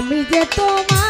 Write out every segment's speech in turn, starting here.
আমি যে তোমার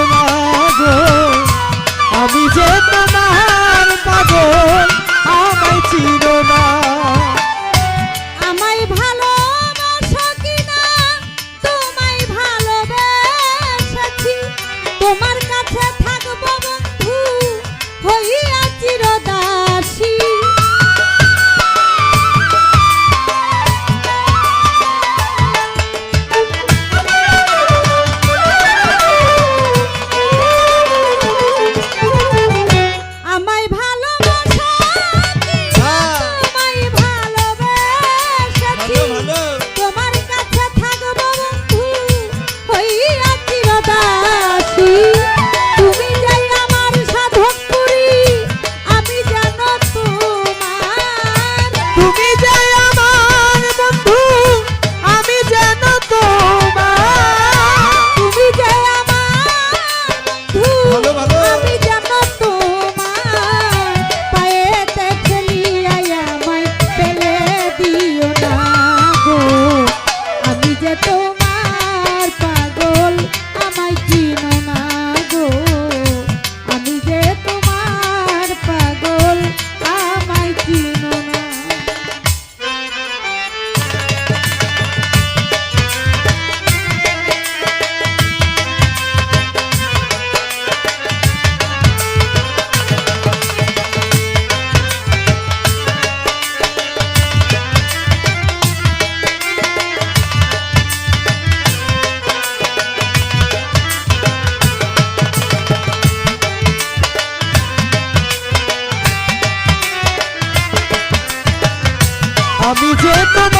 আমি যে তো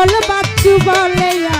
all about to volley ya.